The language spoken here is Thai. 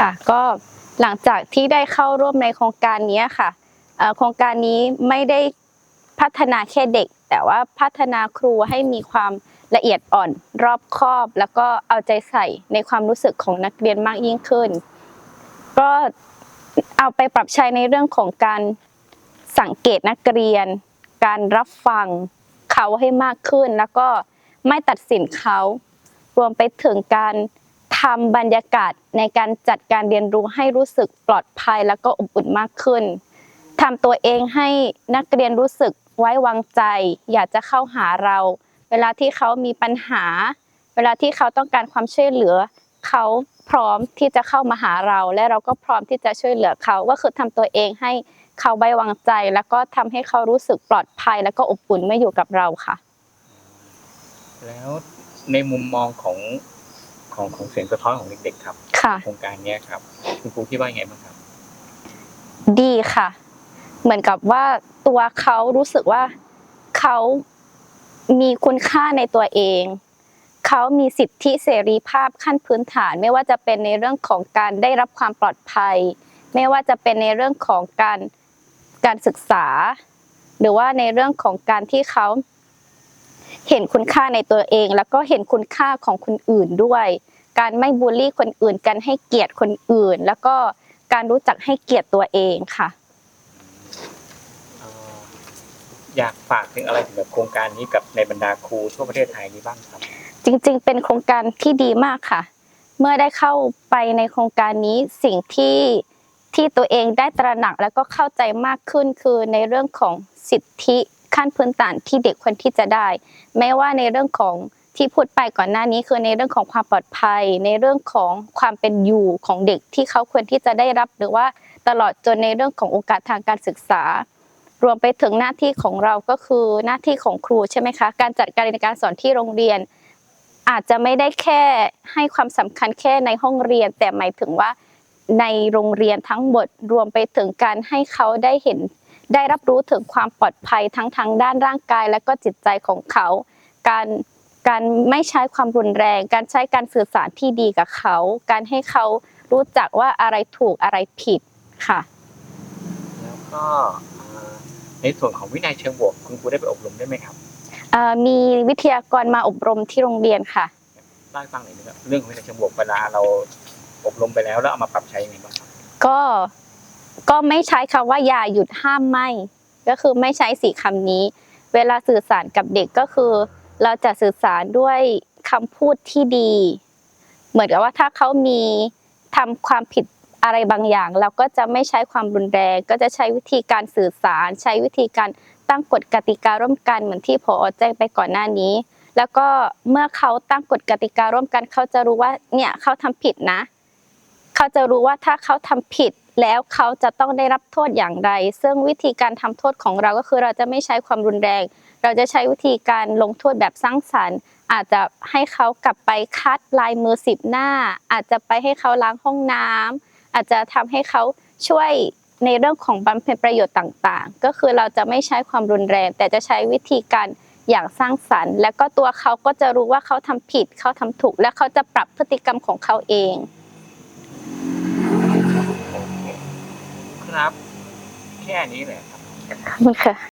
ค่ะ ก็หลังจากที่ได้เข้าร่วมในโครงการนี้ค่ะโครงการนี้ไม่ได้พัฒนาแค่เด็ก แต่ว่าพัฒนาครูให้มีความละเอียดอ่อนรอบคอบ แล้วก็เอาใจใส่ในความรู้สึกของนักเรียนมากยิ่งขึ้น ก็เอาไปปรับใช้ในเรื่องของการสังเกตนักเรียน การรับฟังเขาให้มากขึ้น แล้วก็ไม่ตัดสินเขา รวมไปถึงการ ทำบรรยากาศในการจัดการเรียนรู้ให้รู้สึกปลอดภัยแล้วก็อบอุ่นมากขึ้นทำตัวเองให้นักเรียนรู้สึกไว้วางใจ อยากจะเข้าหาเรา เวลาที่เขามีปัญหา เวลาที่เขาต้องการความช่วยเหลือ เขาพร้อมที่จะเข้ามาหาเรา และเราก็พร้อมที่จะช่วยเหลือเขาก็คือทำตัวเองให้เขาไว้วางใจ แล้วก็ทำให้เขารู้สึกปลอดภัย แล้วก็อบอุ่นเมื่ออยู่กับเราค่ะ แล้วในมุมมองของ ของของเสียงสะท้อนของเด็กๆครับค่ะ โครงการเนี้ยครับคุณครูคิดว่ายังไงบ้างครับ ดีค่ะ เหมือนกับว่าตัวเขารู้สึกว่าเขามีคุณค่าในตัวเอง เขามีสิทธิเสรีภาพขั้นพื้นฐาน ไม่ว่าจะเป็นในเรื่องของการได้รับความปลอดภัย ไม่ว่าจะเป็นในเรื่องของการการศึกษา หรือว่าในเรื่องของการที่เขา เห็นคุณค่าในตัวเอง แล้วก็เห็นคุณค่าของคนอื่นด้วย การไม่บูลลี่คนอื่นการให้เกียรติคนอื่น แล้วก็การรู้จักให้เกียรติตัวเองค่ะเอ่ออยากฝากถึงอะไรถึงกับโครงการนี้กับในบรรดาครูทั่วประเทศไทยนี้บ้างครับ จริง ๆ เป็นโครงการที่ดีมากค่ะ เมื่อได้เข้าไปในโครงการนี้สิ่งที่ที่ตัวเองได้ตระหนักแล้วก็เข้าใจมากขึ้นคือในเรื่องของสิทธิ ขั้นพื้นฐานที่เด็กควรที่จะได้ไม่ว่าในเรื่องของที่พูดไปก่อนหน้านี้คือในเรื่องของความปลอดภัย ในเรื่องของความเป็นอยู่ของเด็กที่เขาควรที่จะได้รับ หรือว่าตลอดจนในเรื่องของโอกาสทางการศึกษา รวมไปถึงหน้าที่ของเราก็คือหน้าที่ของครูใช่ไหมคะ การจัดการเรียนการสอนที่โรงเรียน อาจจะไม่ได้แค่ให้ความสำคัญแค่ในห้องเรียน แต่หมายถึงว่าในโรงเรียนทั้งหมดรวมไปถึงการให้เขาได้เห็น ได้รับรู้ถึงความปลอดภัยทั้งทางด้านร่างกาย และก็จิตใจของเขา การการไม่ใช้ความรุนแรง การใช้การสื่อสารที่ดีกับเขา การให้เขารู้จักว่าอะไรถูกอะไรผิดค่ะ แล้วก็เอ่อในส่วนของวินัยเชิงบวกคุณครูได้ไปอบรมได้วยไหมครับเอ่อมีวิทยากรมาอบรมที่โรงเรียนค่ะเล่าให้ฟังหน่อยนะครับเรื่องของวินัยเชิงบวกเวลาเราอบรมไปแล้วแล้วเอามาปรับใช้ยังไงบ้างครับก็ ก็ไม่ใช้คำว่าอย่าหยุดห้ามไม่ก็คือไม่ใช้สี่คำนี้ เวลาสื่อสารกับเด็กก็คือ เราจะสื่อสารด้วยคำพูดที่ดี เหมือนกับว่าถ้าเขามีทำความผิดอะไรบางอย่าง เราก็จะไม่ใช้ความรุนแรง ก็จะใช้วิธีการสื่อสาร ใช้วิธีการตั้งกฎกติการ่วมกันเหมือนที่พอแจ้งไปก่อนหน้านี้ แล้วก็เมื่อเขาตั้งกฎกติการ่วมกัน เขาจะรู้ว่าเนี่ยเขาทำผิดนะ เขาจะรู้ว่าถ้าเขาทำผิด แล้วเขาจะต้องได้รับโทษอย่างไร ซึ่งวิธีการทำโทษของเราก็คือเราจะไม่ใช้ความรุนแรง เราจะใช้วิธีการลงโทษแบบสร้างสรรค์ อาจจะให้เขากลับไปคัดลายมือสิบหน้า อาจจะไปให้เขาล้างห้องน้ำอาจจะทำให้เขาช่วยในเรื่องของบำเพ็ญประโยชน์ต่างๆ ก็คือเราจะไม่ใช้ความรุนแรง แต่จะใช้วิธีการอย่างสร้างสรรค์ และก็ตัวเขาก็จะรู้ว่าเขาทำผิด เขาทำถูก และเขาจะปรับพฤติกรรมของเขาเอง ครับ แค่นี้เลยครับขอบคุณค่ะ